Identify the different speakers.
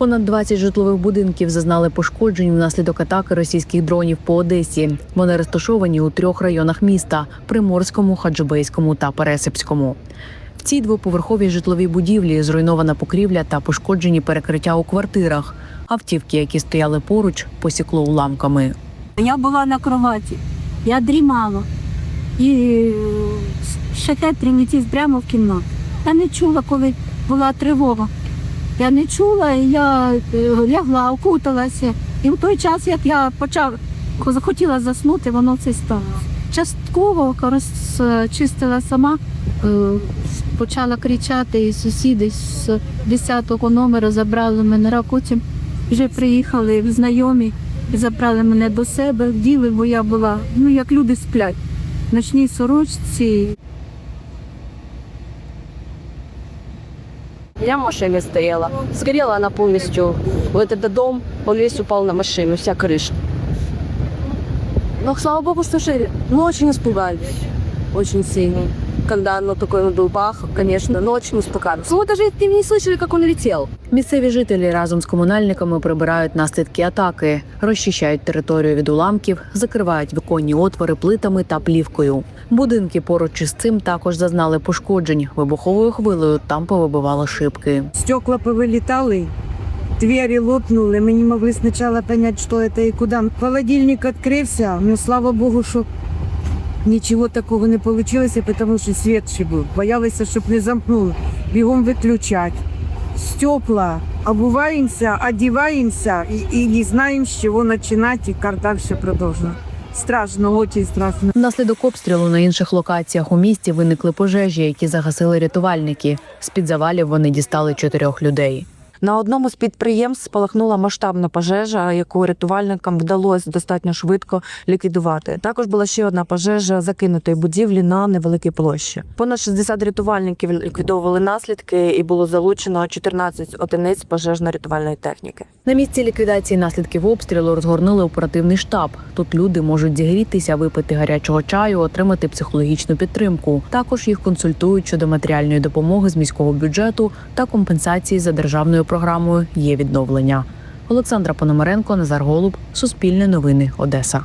Speaker 1: Понад 20 житлових будинків зазнали пошкоджень внаслідок атаки російських дронів по Одесі. Вони розташовані у трьох районах міста: Приморському, Хаджибейському та Пересипському. В цій двоповерховій житловій будівлі зруйнована покрівля та пошкоджені перекриття у квартирах. Автівки, які стояли поруч, посікло уламками.
Speaker 2: Я була на кроваті, я дрімала. І е, шахет прилетів прямо в кімнату. Я не чула, коли була тривога. Я не чула, я е, лягла, окуталася. І в той час, як я почав, захотіла заснути, воно це сталося. Частково розчистила сама, е, почала кричати, і сусіди з 10-го номера забрали мене, а потім вже приїхали знайомі і забрали мене до себе, вділи, бо я була, ну як люди сплять, в ночній сорочці.
Speaker 3: Я в машине стояла. Сгорела она полностью. Вот этот дом, он весь упал на машину, вся крыша. Но, слава богу, слушай, мы очень испугались. Очень сильно. Когда оно такое надул бах, конечно, но очень испугались. Мы даже не слышали, как он летел.
Speaker 1: Місцеві жителі разом з комунальниками прибирають наслідки атаки, розчищають територію від уламків, закривають віконні отвори плитами та плівкою. Будинки поруч із цим також зазнали пошкоджень. Вибуховою хвилею там повибивали шибки.
Speaker 4: Стекла повылетали, двери лопнули. Мы не могли сначала понять, что это и куда. Холодильник открылся, но слава богу, что ничего такого не потому что свет ще був. Боялися, щоб не замкнули. Бігом виключать. Стекла, обуваємося, одіваємося і, і не знаємо, з чого починати, і як далі продовжувати. Страшно, дуже страшно.
Speaker 1: Внаслідок обстрілу на інших локаціях у місті виникли пожежі, які загасили рятувальники. З під завалів вони дістали чотирьох людей.
Speaker 5: На одному з підприємств спалахнула масштабна пожежа, яку рятувальникам вдалося достатньо швидко ліквідувати. Також була ще одна пожежа закинутої будівлі на невеликій площі. Понад 60 рятувальників ліквідовували наслідки, і було залучено 14 одиниць пожежно-рятувальної техніки.
Speaker 1: На місці ліквідації наслідків обстрілу розгорнули оперативний штаб. Тут люди можуть зігрітися, випити гарячого чаю, отримати психологічну підтримку. Також їх консультують щодо матеріальної допомоги з міського бюджету та компенсації за державною програмою є відновлення. Олександра Пономаренко, Назар Голуб, Суспільне новини, Одеса.